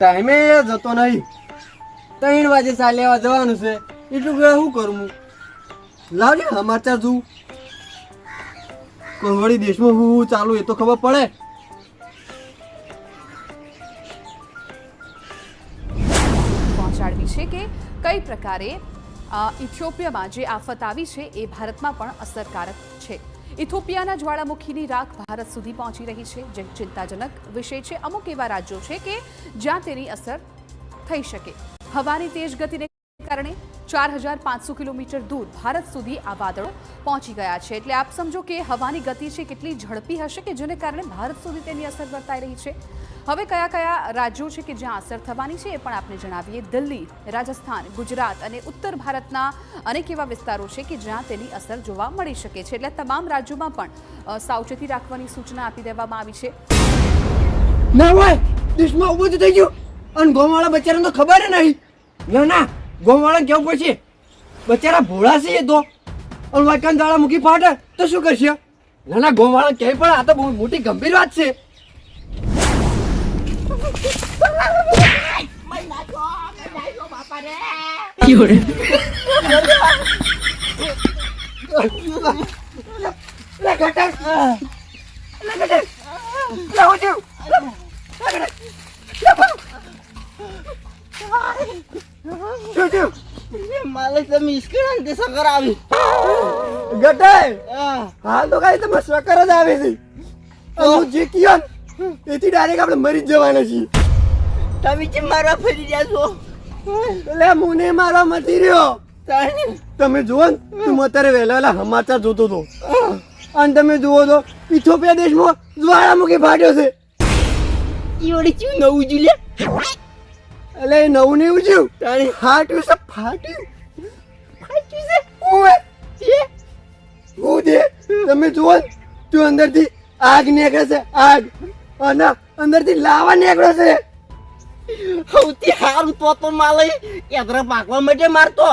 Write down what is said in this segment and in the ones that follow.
ટાઈમે જતો નહીં. ત્રણ વાગે ચા લેવા જવાનું છે. એટલું કે શું કરવું લાવજે સમાચાર જોઉં કોઈ વળી દેશમાં હું ચાલુ એ તો ખબર પડે. પહોંચાડવી છે કે કઈ પ્રકારે ઇથિયોપિયામાં જે આફત આવી છે એ ભારતમાં પણ અસરકારક છે. ઇથોપિયાના જ્વાળામુખીની રાખ ભારત સુધી પહોંચી રહી છે, જે ચિંતાજનક વિષય છે. અમુક એવા રાજ્યો છે કે જ્યાં તેની અસર થઈ શકે. હવાની તેજ ગતિને કારણે ચાર હજાર પાંચસો કિલોમીટર દૂર ભારત સુધી આ વાદળો પહોંચી ગયા છે. એટલે આપ સમજો કે હવાની ગતિ છે કેટલી ઝડપી હશે કે જેને કારણે ભારત સુધી તેની અસર વર્તાઈ રહી છે? હવે કયા કયા રાજ્યો છે કે જ્યાં અસર થવાની છે એ પણ આપને જણાવીએ. દિલ્હી, રાજસ્થાન, ગુજરાત અને ઉત્તર ભારતના અનેક એવા વિસ્તારો છે કે જ્યાં તેની અસર જોવા મળી શકે છે. એટલે તમામ રાજ્યોમાં પણ સાવચેતી રાખવાની સૂચના આપી દેવામાં આવી છે. ના હોય, દેશમાં જ થઈ ગયું. અને ગોમાળા બચારાને તો ખબર નહીં. ના ગોવાળા કેવું પડશે? બચારા ભોળા છે તો. અને વાયકાન મૂકી ફાટે, તો શું કરશે? ના ના ગોવાળા ક્યાંય પણ, આ તો બહુ મોટી ગંભીર વાત છે. લે મારે તમે ઇસ્કરાન તે સકર આવી ગટર હાલ તો કાંઈ તમે સકર જ આવે છે હું. જે કયો એથી ડાયરેક્ટ આપણે મરી જ જવાના છીએ. તમે ચેમ મારવા ફરી રહ્યા છો. એટલે મુને મારો મતી રહ્યો. તમે જુઓ ને તું અત્યારે વહેલા વહેલા સમાચાર જોતો હતો. અને તમે જુઓ તો ઇથોપિયા દેશમાં જ્વાળામુખી ફાટ્યો છે. ઈવડે ચેમ નવું જુલે એટલે નવું નહીં ઉજ્યું તારી ફાટ્યું છે ફાટ્યું. ફાટ્યું છે? ઓવે છે. હું દે તમે જુઓ તું અંદરથી આગ નીકળે છે આગ. અને અંદરથી લાવા નીકળે છે. સૌથી સારું તો તો માલે એદરા પાકવા માટે મારતો.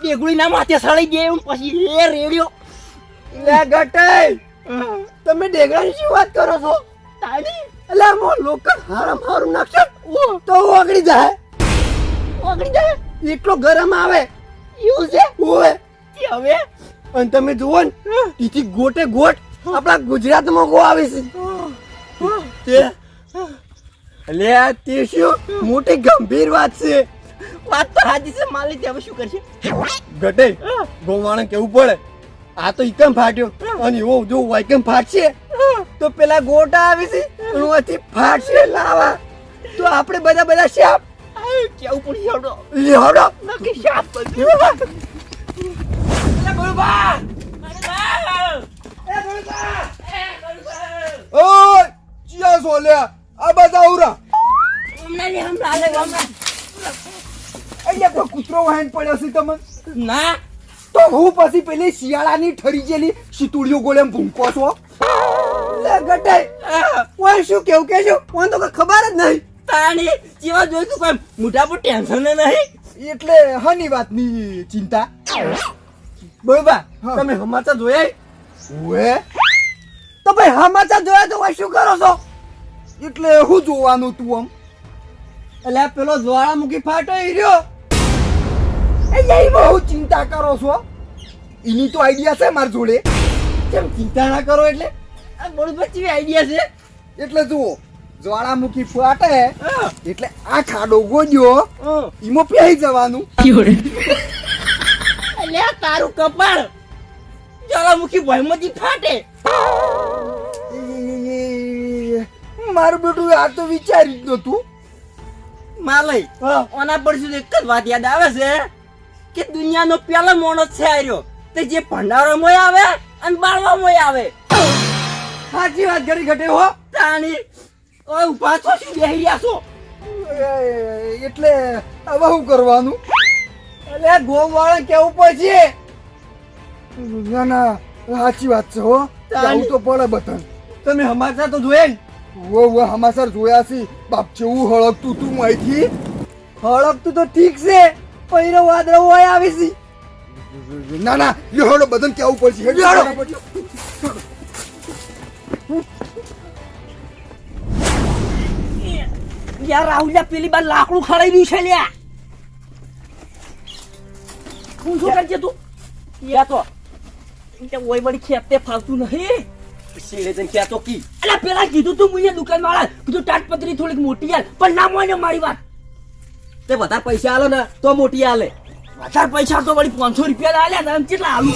બેગુડી ના માથે સળી દે એમ પછી એ રેડિયો. લે ગટાઈ તમે ડેગડાની શું વાત કરો છો? તાણી એટલે મો લોકલ હારામ હારું નાખશે? તો ઓગળી જાય ઓગળી જાય એટલો ગરમ આવે. એવું છે? ઓવે. હવે? અને તમે જુઓ ને ઈથી ગોટે ગોટ આપણા ગુજરાતમાં ગો આવે છે. તે. આ તે શું મોટી ગંભીર વાત છે. વાત તો હાજી છે માલી તે હવે શું કરશે? ઘટે. ગોવાણ કેવું પડે? આ તો એકમ ફાટ્યો? અને એવો જો વાયકમ ફાટશે? તો પેલા ગોટા આવે છે એમાંથી ફાટશે લાવા. તો આપણે બધા બધા શાપ કેવું પણ આવડો લેવડો નક્કી શાપ ચિયા સોલ્યા આ બધા આવરા અહીંયા તો કૂતરો વાહન પડ્યો છે તમને? ના. તો હું પછી પેલી શિયાળાની ઠરી ગયેલી શીતુડીઓ ગોળે ભૂંકો છો લે ઓય શું કેવું કે શું? ઓન તો ખબર જ નહીં. તાણી જેવા જોઈતું કોઈ મોટા પર ટેન્શન નહીં. એટલે હની વાતની ચિંતા. બોબા તમે હમાચા જોયા? ઓએ તો ભાઈ હમાચા જોયા તો શું કરો છો? એટલે હું જોવાનું તું આમ. એટલે આ પેલો જ્વાળામુખી ફાટો ઈ રહ્યો. એટલે બહુ ચિંતા કરો છો. એની તો આઈડિયા છે મારી જોડે. કેમ ચિંતા ના કરો એટલે? આ બરોબર ચેવી આઈડિયા છે? એટલે જુઓ જ્વાળામુખી ફાટે એટલે આ ખાડો ગોદ્યો ઈમો પ્યાઈ જવાનું. એટલે તારું કપાળ. જ્વાળામુખી ભયમાંથી ફાટે. મારું બેટું આ તો વિચાર્યું જ નતું માલય ઓના પર શું એક જ વાત યાદ આવે છે? કે દુનિયાનો પેલો માણસ છે આર્યો. તે જે ભંડારોમાં આવે અને બાળવામાં આવે. સાચી વાત કરી ઘટે હો તાણી. ઓય ઊભા છો શું? બેહી રહ્યા છો? એટલે હવે શું કરવાનું? એટલે ગોમ વાળા કેવું પછી ના ના સાચી વાત છે હો. આવું તો પડે બતન તમે હમાસા તો જોયે ને? વો વો હમાસર જોયા છે. બાપ જેવું હળકતું તું અહીંથી. હળકતું તો ઠીક છે. પૈરો વાદળો હોય આવી ના ના લ્યોડો બદન કેવું પડશે. યાર રાહુલિયા પેલી બાર લાકડું ખડાઈ રહ્યું છે લ્યા. હું શું કરજે તું? યા તો ઓય વળી ખેતે ફાવતું નહીં. જઈને ક્યાં તો કી? અલા પેલા કીધું તું મુએ દુકાન વાળા કીધું તાટપત્રી થોડીક મોટી યાર પણ ના મોય મારી વાત. તે વધારે પૈસા આલો ને તો મોટી આલે. વધારે પૈસા તો વળી પાંચસો રૂપિયા આલ્યા ને કેટલા આલુ?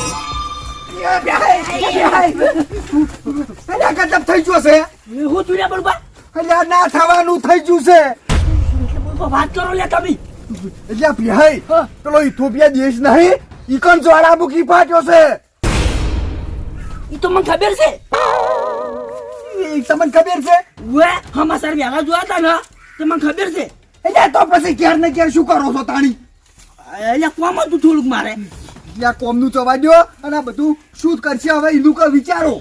ગજબ થઈ ગયો છે. હું તું ના થવાનું થઈ ગયું છે. વાત કરો લ્યા તમે. બેહાય હા. પેલો ઇથોપિયા દેશ નહીં ઈકન જ્વાળામુખી ફાટ્યો છે. ઈ તો મને ખબર છે. તમને ખબર છે? વે હમાસર વહેલા જોયા હતા ને તો મને ખબર છે. અલ્યા તો પછી ક્યાર ને ક્યાર શું કરો છો તાણી? એટલે કોમ હતું થોડુંક મારે. અલ્યા કોમનું ચવા દ્યો અને આ બધું શું કરશે. હવે એનું કઈ વિચારો?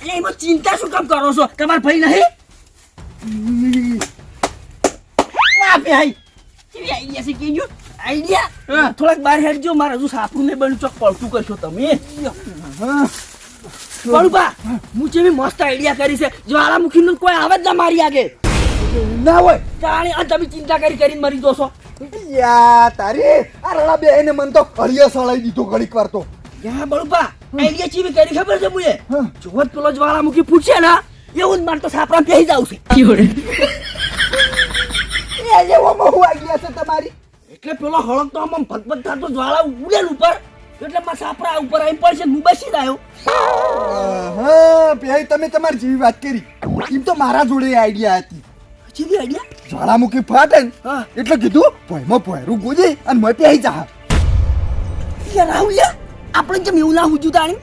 એટલે એમાં ચિંતા શું કામ કરો છો? તમારા ભાઈ નહીં? વાહ ભાઈ કેવી આઈડિયા છે કેજો. આઈડિયા થોડાક બહાર હેડજો મારે હજુ સાપરું ને બન્યું ચોક પડતું કરશો તમે. બળુબા હું જેવી મસ્ત આઈડિયા કરી છે. જ્વાળામુખી નું કોઈ આવે જ ના મારી ના હોય. આ તમે ચિંતા કરી કરીને મરી દોશો યા તારી. આ રડા બે એને મન તો હળિયા સળાઈ દીધો ઘડીક વાર તો. યા બળુબા આઈડિયા ચીવી કરી ખબર છે મુએ? હા. જો જ પેલો જ્વાળામુખી પૂછશે ને એવું જ મારે તો સાપરા પહેરી જાવ છે એ લેવામાં હું આઈડિયા છે તમારી. એટલે પેલો હળક તો આમ ભગભગ થતો જ્વાળા ઉડેલ ઉપર. એટલે મારા સાપરા ઉપર આવી પડશે હું બેસી આવ્યો હા ભાઈ તમે તમારી જેવી વાત કરી. એમ તો મારા જોડે આઈડિયા હતી. ચીવી આઈડિયા જ્વાળામુખી ફાટે ને એટલે કીધું ભયમાં ભયરું ગોજી અને મતે આવી જા. યાર રાહુલ યાર આપણે જેમ એવું ના હુજુ તાણી?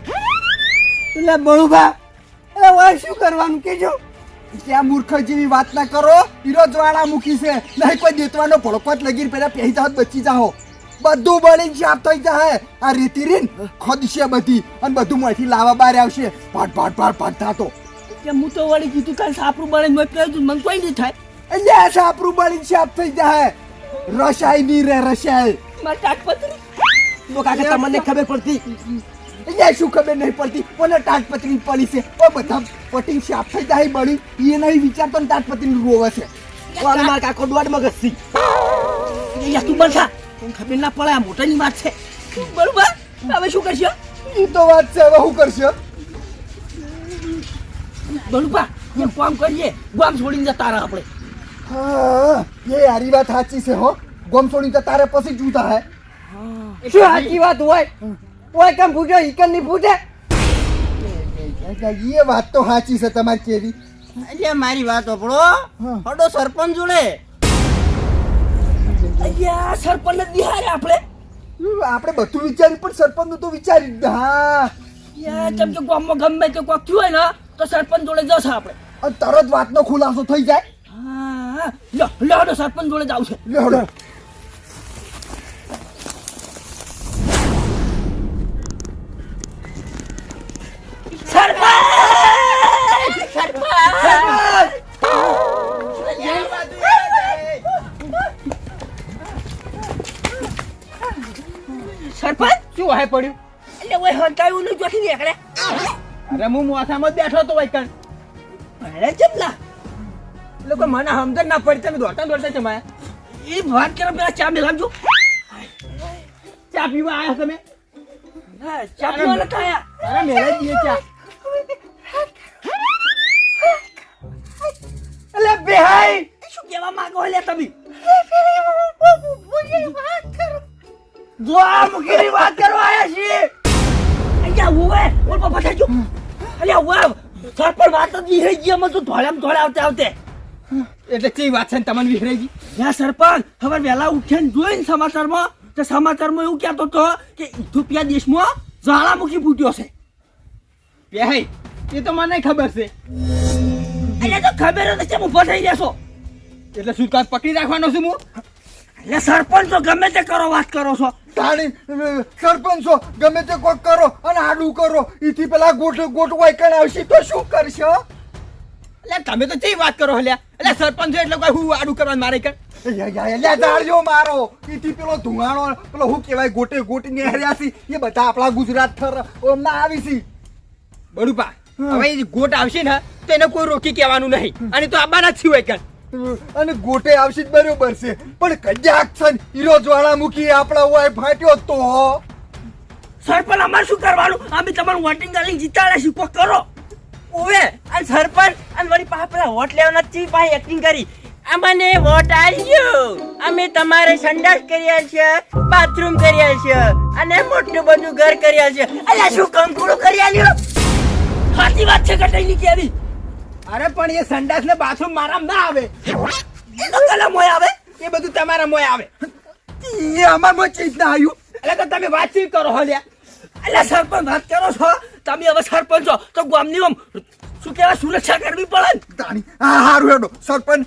એટલે બળુભા એટલે હવે શું કરવાનું કેજો ત્યાં મૂર્ખ જેવી વાત ના કરો. હીરો જ્વાળામુખી છે. નહીં કોઈ દેતવાનો ભડકોત લગીને પહેલા પહેરી જાઓ બચી જાઓ. બધું બળી જાપ થઈ જાય આ રીતિ રીન ખોદશે બધી અને બધું મોંથી લાવા બહાર આવશે. પાટ પાટ પાટ પાટ થાતો. કે હું તો વળી કીધું કાલ સાપરું બળે મેં કહ્યું મને કોઈ નહીં થાય. એટલે આ સાપરું બળી સાફ થઈ જાય. રસાયની રે રસાય. મારે તાટપત્રી. તો કાકા તમને ખબર પડતી? એટલે શું ખબર નહીં પડતી? કોને તાટપત્રી પડી છે? ઓ બધા પટી સાફ થઈ જાય બળી. એ નહીં વિચારતો ને તાટપત્રી રોવે છે કોણ માર કાકો દોડ મગજ સી તું બનશા તું ખબર ના પડે આ મોટાની વાત છે. બરોબર હવે શું કરશો? એ તો વાત છે હવે શું કરશે? બરોબર એમ કામ કરીએ. ગામ છોડીને જતા રહે આપણે. હા એ હારી વાત સાચી છે હો. ગામ છોડીને તો તારે પછી જૂતા હે. શું સાચી વાત હોય? ઓય કેમ પૂછો ઈકનની ભૂજે એ વાત તો સાચી છે તમારી કેવી. એટલે મારી વાત હા. હડો સરપંચ જોડે. અહીંયા સરપંચ જ બિહારે આપણે. આપણે બધું વિચાર્યું પણ સરપંચનું તો વિચારી. હા યાર કેમ કે ગામમાં ગમે તે કોક થયું હોય ને તો સરપંચ જોડે જશે આપણે. અને તરત વાતનો ખુલાસો થઈ જાય. હા લ્યો લ્યો સરપંચ જોડે જાવ છે લે હળો. સરપંચ! શું હે પડ્યું? એટલે ઓય હંતાયું નું જોથી નીકળે અરે હું મોસામાં જ બેઠો તો વૈકણ અરે ચમલા એટલે મને સમજણ ના પડી. તમે દોડતા દોડતા છે માયા એ વાત કરો પેલા ચા મેલાવજો ચા પીવા આવ્યા તમે? ચા પીવા નતા આયા. અરે મેળે દઈએ ચા. અલે બેહાઈ! શું કેવા માંગો લે તમે? જો આ મુખીની વાત કરવા આયા છીએ. અહીંયા હુવે બોલ પપ્પા થાજો અલ્યા હુવે સરપંચ વાત જ વિહરી ગઈ અમે તો ધોળામ ધોળા આવતે આવતે. એટલે ચી વાત છે ને તમને વિહરાઈ ગઈ? યા સરપંચ હવે વહેલા ઉઠીને જોઈને સમાચારમાં. તો સમાચારમાં એવું કહેતો હતો કે ઇથોપિયા દેશમાં જ્વાળામુખી ફૂટ્યો છે. પેહાઈ એ તો મને ખબર છે. એટલે તો ખબર નથી ઊભો થઈ જશો એટલે શું કાંઈ પકડી રાખવાનો છું હું એટલે સરપંચ તો ગમે તે કરો વાત કરો છો. તાણી સરપંચો ગમે તે કોક કરો અને આડું કરો. ઈથી પેલા ગોટ ગોટ કણ આવશે તો શું કરશે એટલે તમે તો જે વાત કરો હલ્યા એટલે સરપંચ એટલે કોઈ હું આડું કરવા મારે કે? મારો. ઈથી પેલો ધુવાણો પેલો શું કહેવાય ગોટે ગોટી નેહર્યા છે. એ બધા આપણા ગુજરાત ઓમના આવી છે. બડુપા હવે ગોટ આવશે ને તો એને કોઈ રોકી કહેવાનું નહીં. અને તો આબાના જ થયું કર અને ગોટે આવશે જ બરોબર છે. પણ કજાક છે હીરો જ્વાળા જ્વાળામુખી આપણા હોય ફાટ્યો તો સરપંચ અમારે શું કરવાનું? અમે તમારું વોટિંગ કરીને જીતાડે શું કોક કરો. ઓવે અને સરપંચ અને વળી પાછા પેલા વોટ લેવાના ચી પાસે એક્ટિંગ કરી. અમને વોટ આલ્યો અમે તમારે સંડાસ કર્યા છે બાથરૂમ કર્યા છે અને મોટું બધું ઘર કર્યા છે. અલ્યા શું કંકુડું કરી આલ્યો? સાચી વાત છે કટાઈ ની કેવી? અરે પણ એ સંડાસ ને બાથરૂમ મારા ના આવે. એ તો કલા મોય આવે. એ બધું તમારા મોય આવે. એ અમારમાં ચીજ ના આવ્યું એટલે તો તમે વાતચીત કરો હો લ્યા. એટલે સરપંચ વાત કરો છો? તમે હવે સરપંચ છો તો ગામની આમ શું કહેવાય સુરક્ષા કરવી પડે ને? હા હારું હેડો. સરપંચ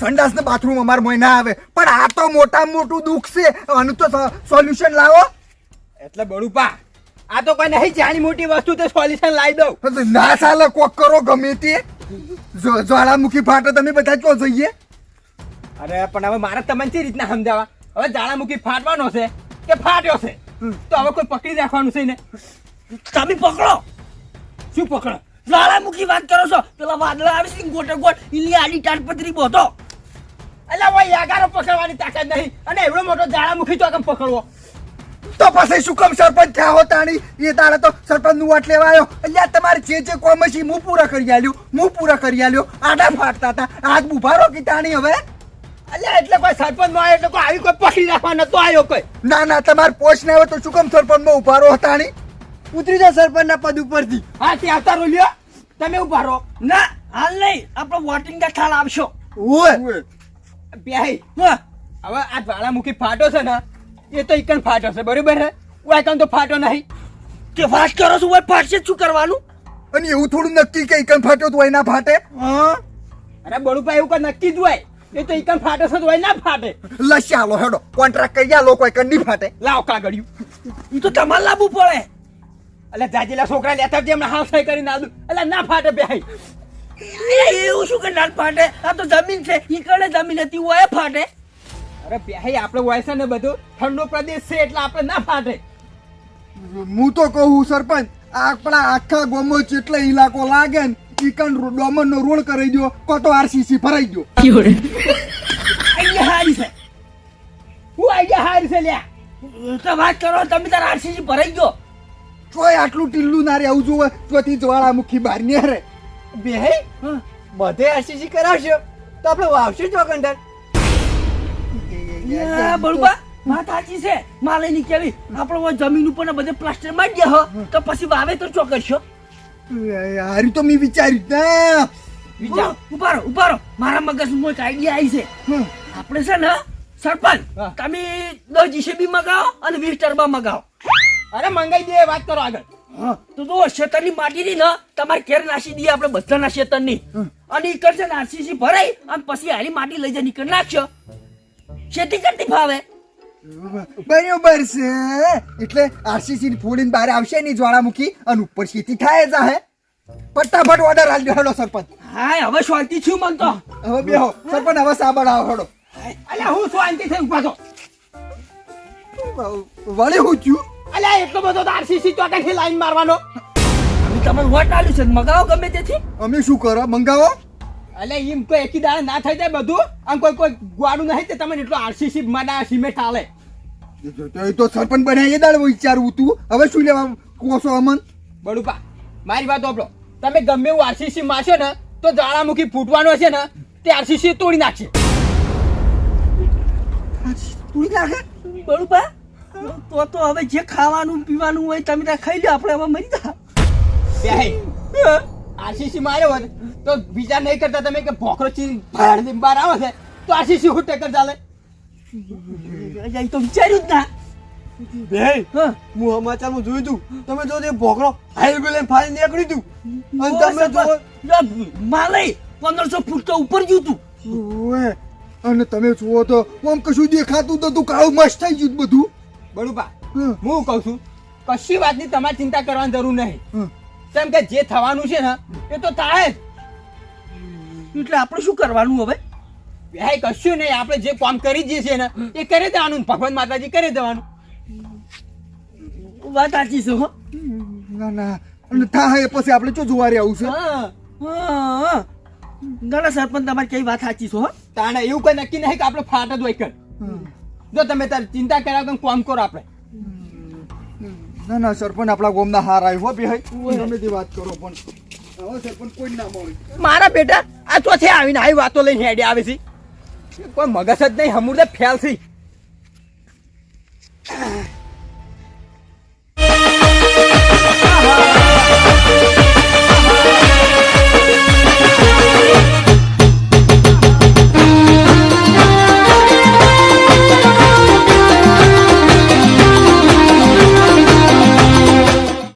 સંડાસ ને બાથરૂમ અમાર મોય ના આવે. પણ આ તો મોટા મોટું દુઃખ છે. આનું તો સોલ્યુશન લાવો. એટલે બળુપા આ તો કોઈ નહીં જાણી મોટી વસ્તુ તે સોલ્યુશન લાવી દઉં. ના સાલે કોક કરો ગમે તે. જ્વાળામુખી ફાટો તમે બધા ચો જઈએ? અરે પણ હવે મારે તમને કઈ રીતના સમજાવવા? હવે જ્વાળામુખી ફાટવાનો છે કે ફાટ્યો છે? તો હવે કોઈ પકડી રાખવાનું છે ને? તમે પકડો. શું પકડો? જ્વાળામુખી વાત કરો છો? પેલા વાદળા આવે છે ગોટે ગોટ ઇલી આડી તાડપત્રી બોધો. એટલે ભાઈ યાગારો પકડવાની તાકાત નહીં. અને એવડો મોટો જ્વાળામુખી તો કેમ પકડવો. તો પછી શું કામ સરપંચ થયા હો તાણી? એ તારે તો સરપંચનું વાટ લેવા આવ્યો અલ્યા તમારે જે જે કોમ છે હું પૂરા કરી આલ્યો. હું પૂરા કરી આલ્યો. આડા ફાટતા હતા. આજ બુભારો કી તાણી હવે? અલ્યા એટલે કોઈ સરપંચમાં એટલે કોઈ આવી કોઈ પકડી રાખવા નતો આવ્યો કોઈ? ના ના તમારે પોચ ના આવે તો શું કામ સરપંચમાં ઉભારો તાણી? ઉતરી જા સરપંચ ના પદ ઉપરથી. હા તે આવતા રોલ્યો તમે ઊભા રહો. ના હાલ નહીં. આપણો વોટિંગ ના ખ્યાલ આવશો ઓય. બેહી. હા. હવે આ જ્વાળામુખી ફાટો છે ને એ તો એકન ફાટો છે બરોબર છે વાયકન તો ફાટો નહીં. કે વાત કરો છો ભાઈ ફાટશે શું કરવાનું? અને એવું થોડું નક્કી કે એકન ફાટ્યો તો ના ફાટે? હા. અરે બળુપા એવું કઈ નક્કી જ હોય. એ તો એકન ફાટો છે તો ના ફાટે. લસ્યા લો હેડો. કોન્ટ્રાક્ટ કરી આલો લોકો એકન નહીં ફાટે. લાવ કાગળિયું. એ તો તમારે લાવવું પડે. એટલે જાજીલા છોકરા લેતા જે હમણાં હાફ કરી ના દઉં એટલે ના ફાટે ભાઈ એવું શું કે ના ફાટે? આ તો જમીન છે. ઈ કણે જમીન હતી હોય ફાટે. અરે બેહી આપણે હોય છે ને બધું. ઠંડો પ્રદેશ છે એટલે આપણે ના ફાટે. હું તો કહું સરપંચ આપણા આખા ગામમાં જેટલા ઇલાકો લાગે ને ચિકન ડોમન નો રોડ કરી દો કો તો આરસીસી ફરાઈ ગયો અહીંયા હારી છે. હું આઈડિયા હારી છે લ્યા. તો વાત કરો તમે તારા આરસીસી ભરાઈ ગયો તોય આટલું ટીલ્લું ના આવું જોવે ચોથી જ્વાળામુખી બહાર ને રે. બેહી બધે આરસીસી કરાવશો તો આપણે વાવશું ચોકંડર બળુબા વાત સાચી છે. માલે ની કેવી આપણો જમીન ઉપર બધે પ્લાસ્ટર મારી હો. તો પછી ચો કરશો? હારી તો મેં વિચાર્યું ના. વિચાર ઉભારો ઉભારો મારા મગજમાં એક આઈડિયા આવી છે. આપણે છે ને સરપંચ તમે દસ જીસીબી મગાવો અને વીસ ટર્બા મગાવો. અરે મંગાઈ દે વાત કરો આગળ. તો જો શેતરની માટી ની ને તમારે ઘેર નાસી દઈએ આપણે બધાના શેતરની. અને ઈ કરશે ને આરસીસી ભરાઈ અને પછી હારી માટી લઈ જાય નીકળ નાખશો. ખેતી કરતી ફાવે બરોબર છે. એટલે આરસીસી ફોડીને બહાર આવશે નહીં જ્વાળામુખી અને ઉપર ખેતી થાય જાહે ફટાફટ ઓર્ડર આલજો હેડો સરપંચ. હા હવે શાંતિ છું મન તો. હવે બેહો. સરપંચ હવે સાબળ આવો હેડો. અલ્યા હું શાંતિ થઈ ઊભા તો. વળી હું છું? અલ્યા એટલો બધો તો આરસીસી ચોટાથી લાઈન મારવાનો. તમે વોટ આલ્યું છે મગાવો ગમે તેથી. અમે શું કરો? મંગાવો? અલ્યા એમ કોઈ એકી દાડે ના થઈ જાય બધું? આમ કોઈ કોઈ ગોડું નહીં તે તમને એટલો આરસીસી માડા સિમેન્ટ હાલે. તો એ તો સરપંચ બનાવી એ દાડે વિચારવું તું. હવે શું લેવા કોસો અમન? બડુપા મારી વાત ઓપડો તમે ગમે એવું આરસીસી મારશો ને તો જ્વાળામુખી ફૂટવાનો છે ને તે આરસીસી તોડી નાખશે. તોડી નાખે? બડુપા તો તો હવે જે ખાવાનું પીવાનું હોય તમે ત્યાં ખાઈ લો આપણે હવે મરી જા. બે આરસીસી માર્યો હોત તો વિચાર નહીં કરતા તમે કે ભોખરો ચીન ભાડ દઈને બહાર આવે છે તો આરસીસી હું ટેકર ચાલે? તો વિચાર્યું જ ના. બે હું. હું સમાચારમાં જોયું તું. તમે જો તે ભોખરો હાઈવે લઈને ફાડી નીકળી તું. અને તમે જો માલે પંદરસો ફૂટ તો ઉપર ગયું તું. અને તમે જુઓ તો આમ કશું દેખાતું તો તું કાળું મસ્ત થઈ ગયું બધું. બરોબર હું. કહું છું કશી વાતની તમારે ચિંતા કરવાની જરૂર નહીં. કેમ કે જે થવાનું છે ને એ તો થાય જ. એટલે આપણે શું કરવાનું હવે? ભાઈ કશું નહીં આપણે જે કામ કરી જઈએ છીએ ને એ કરી દેવાનું ભગવાન માતાજી કરી દેવાનું. વાત સાચી છે હો. ના ના અને થાય પછી આપણે જો જોવા રહ્યા આવશે છે. હા હા. ના સરપંચ તમારી કઈ વાત સાચી છો હો. તાણે એવું કઈ નક્કી નહીં કે આપણે ફાટ જ હોય કર જો તમે તાર ચિંતા કર્યા વગર કામ કરો આપણે. ના ના સરપંચ આપણા ગોમના હાર આવ્યો હો ભાઈ તમે તે વાત કરો પણ. હવે સરપંચ કોઈ ના મળે. મારા બેટા આ ચોથે આવીને આવી વાતો લઈને હેડે આવે છે. કોઈ મગજ જ નહીં હમુરદે ફેલ છે.